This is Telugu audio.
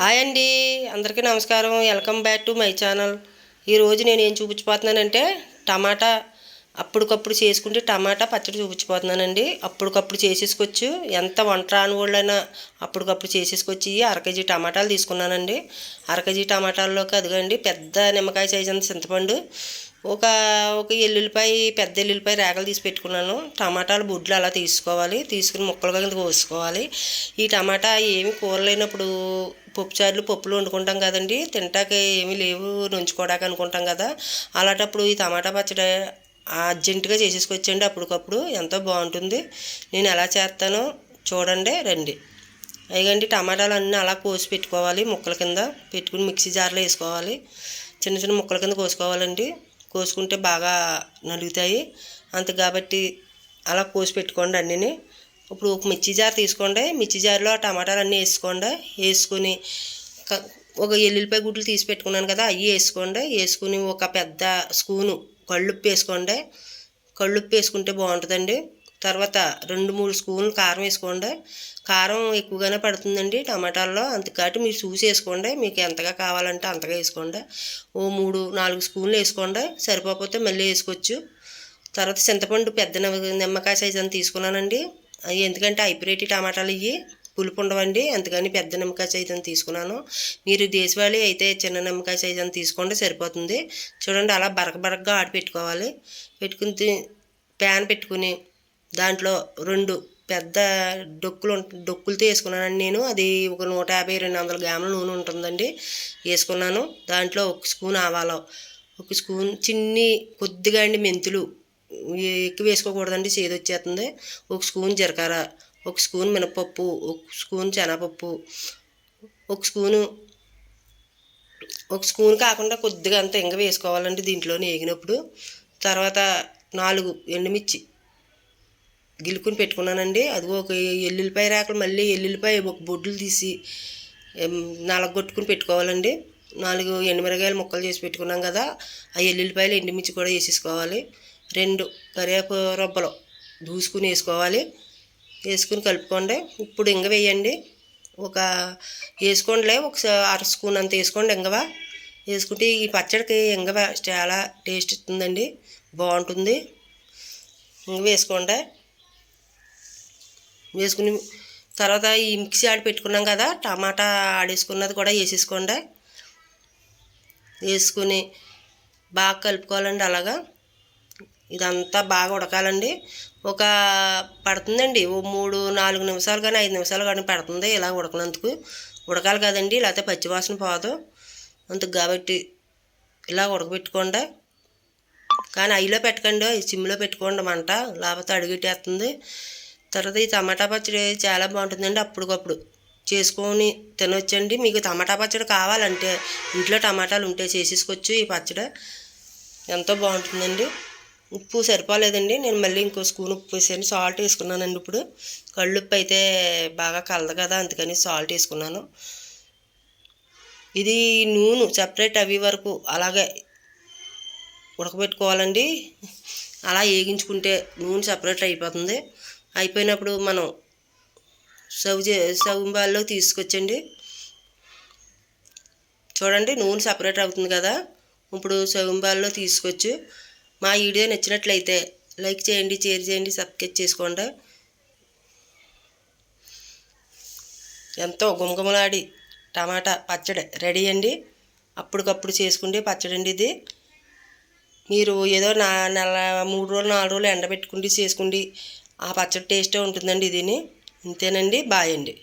హాయ్ అండి. అందరికీ నమస్కారం. Welcome back to my channel. ఈరోజు నేను ఏం చూపించిపోతున్నానంటే టమాటా. అప్పటికప్పుడు చేసుకుంటే టమాటా పచ్చడి చూపించిపోతున్నానండి అప్పటికప్పుడు చేసేసుకోవచ్చు. ఎంత వంట రాని వాళ్ళైనా అప్పటికప్పుడు చేసేసుకొచ్చి అర కేజీ టమాటాలు తీసుకున్నానండి. అర కేజీ టమాటాల్లోకి అదిగండి పెద్ద నిమ్మకాయ సైజ్ అంత చింతపండు. ఒక ఒక ఎల్లుల్లిపాయ పెద్ద ఎల్లుల్లిపాయ రేగలు తీసి పెట్టుకున్నాను. టమాటాలు బుడ్లు అలా తీసుకోవాలి. తీసుకుని ముక్కలుగా కింద కోసుకోవాలి ఈ టమాటా ఏమి కూర లేనప్పుడు పప్పుచారులు పప్పులు వండుకుంటాం కదండి. తింటాక ఏమీ లేవు నుంచుకోవడానికి అనుకుంటాం కదా. అలాంటప్పుడు ఈ టమాటా పచ్చడి అర్జెంటుగా చేసేసుకొచ్చండి అప్పటికప్పుడు. ఎంతో బాగుంటుంది. నేను ఎలా చేస్తానో చూడండి రండి. అయ్యండి టమాటాలు అన్నీ అలా కోసి పెట్టుకోవాలి ముక్కల కింద. పెట్టుకుని మిక్సీ జార్లో వేసుకోవాలి. చిన్న చిన్న ముక్కల కింద కోసుకోవాలండి. కోసుకుంటే బాగా నలుగుతాయి. అంత కాబట్టి అలా కోసి పెట్టుకోండి అన్నీ ఇప్పుడు ఒక మిర్చి జార్ తీసుకోండి. మిర్చి జార్లో టమాటాలు అన్నీ వేసుకోండి. వేసుకుని ఒక ఎల్లుల్లిపాయ గుడ్లు తీసి పెట్టుకున్నాను కదా అవి వేసుకోండి. వేసుకుని ఒక పెద్ద స్పూను కళ్ళుప్పు వేసుకోండి. కళ్ళుప్పు వేసుకుంటే బాగుంటుందండి. తర్వాత రెండు మూడు స్పూన్లు కారం వేసుకోండి. కారం ఎక్కువగానే పడుతుందండి టమాటాల్లో. అంతకాటి మీరు చూసి వేసుకోండి. మీకు ఎంతగా కావాలంటే అంతగా వేసుకోండి. ఓ మూడు నాలుగు స్పూన్లు వేసుకోండి. సరిపోతే మళ్ళీ వేసుకోవచ్చు. తర్వాత చింతపండు పెద్ద నిమ్మకాయ సైజ్ అని తీసుకున్నానండి. అవి ఎందుకంటే హైబ్రిడ్ టమాటాలు ఇవి పులుపు ఉండవండి. అందుకని పెద్ద నిమ్మకాయ సైజ్ అని తీసుకున్నాను. మీరు దేశవాళీ అయితే చిన్న నిమ్మకాయ సైజ్ అని తీసుకోండి. సరిపోతుంది. చూడండి అలా బరక బరకగా ఆడి పెట్టుకోవాలి పెట్టుకుని ప్యాన్ పెట్టుకుని దాంట్లో రెండు పెద్ద డొక్కులు డొక్కులతో వేసుకున్నానండి నేను. అది ఒక నూట యాభై రెండు వందల గ్రాముల నూనె ఉంటుందండి. వేసుకున్నాను. దాంట్లో ఒక స్పూన్ ఆవాలు ఒక స్పూన్ చిన్ని కొద్దిగా అండి మెంతులు. ఎక్కువ వేసుకోకూడదండి చేదు వచ్చేస్తుంది. ఒక స్పూన్ జీలకర్ర ఒక స్పూన్ మినపప్పు ఒక స్పూన్ శనగపప్పు ఒక స్పూను ఒక స్పూన్ కాకుండా కొద్దిగా అంత ఇంగ వేసుకోవాలండి దీంట్లోనే వేగినప్పుడు. తర్వాత నాలుగు ఎండుమిర్చి గిలుకుని పెట్టుకున్నానండి. అది ఒక ఎల్లుల్లిపాయ రేకలు మళ్ళీ ఎల్లుల్లిపాయ ఒక బొడ్లు తీసి ఎం, నలగొట్టుకుని పెట్టుకోవాలండి. నాలుగు ఎండుమిరగాయలు ముక్కలు చేసి పెట్టుకున్నాం కదా ఆ ఎల్లుల్లిపాయలు ఎండుమిర్చి కూడా వేసేసుకోవాలి. రెండు కరివేపు రొబ్బలు దూసుకుని వేసుకోవాలి. వేసుకుని కలుపుకోండి. ఇప్పుడు ఇంగ వేయండి. ఒక వేసుకోండిలే ఒక అర స్పూన్ అంత వేసుకోండి ఇంగవ వేసుకుంటే ఈ పచ్చడికి ఇంగవ చాలా టేస్ట్ ఇస్తుందండి. బాగుంటుంది. ఇంగ వేసుకోండి. వేసుకుని తర్వాత ఈ మిక్సీ ఆడి పెట్టుకున్నాం కదా టమాటా ఆడేసుకున్నది కూడా వేసేసుకోండి. వేసుకుని బాగా కలుపుకోవాలండి అలాగా. ఇదంతా బాగా ఉడకాలండి. ఒక పడుతుందండి ఓ మూడు నాలుగు నిమిషాలు కానీ ఐదు నిమిషాలు కానీ పడుతుంది ఇలా ఉడకనందుకు. ఉడకాలి కదండి లేకపోతే పచ్చివాసన పోదు. అందుకు కాబట్టి ఇలా ఉడకబెట్టుకోండి. కానీ ఐలో పెట్టకండి సిమ్లో పెట్టుకోండి మంట లేకపోతే అడుగుట్టేస్తుంది తర్వాత ఈ టమాటా పచ్చడి చాలా బాగుంటుందండి అప్పటికప్పుడు చేసుకొని తినొచ్చండి. మీకు టమాటా పచ్చడి కావాలంటే ఇంట్లో టమాటాలు ఉంటే చేసేసుకోవచ్చు ఈ పచ్చడి. ఎంతో బాగుంటుందండి. ఉప్పు సరిపోలేదండి. నేను మళ్ళీ ఇంకో స్పూన్ ఉప్పు వేసాను. సాల్ట్ వేసుకున్నానండి ఇప్పుడు. కళ్ళుప్పు అయితే బాగా కలదు కదా అందుకని సాల్ట్ వేసుకున్నాను. ఇది నూనె సపరేట్ అవి వరకు అలాగే ఉడకబెట్టుకోవాలండి. అలా వేగించుకుంటే నూనె సపరేట్ అయిపోతుంది. అయిపోయినప్పుడు మనం సవ్ చే సర్వ్ తీసుకొచ్చండి. చూడండి నూనె సపరేట్ అవుతుంది కదా. ఇప్పుడు సర్వ్ తీసుకొచ్చు. మా వీడియో నచ్చినట్లయితే లైక్ చేయండి షేర్ చేయండి సబ్స్క్రైబ్ చేసుకోండి. ఎంతో గుమగుమలాడి టమాటా పచ్చడి రెడీ అండి. అప్పటికప్పుడు చేసుకుంటే పచ్చడి అండి ఇది. మీరు ఏదో నా నెల మూడు రోజులు నాలుగు రోజులు ఎండబెట్టుకుండి చేసుకుండి ఆ పచ్చడి టేస్టే ఉంటుందండి ఇదిని ఇంతేనండి బాయ్ అండి.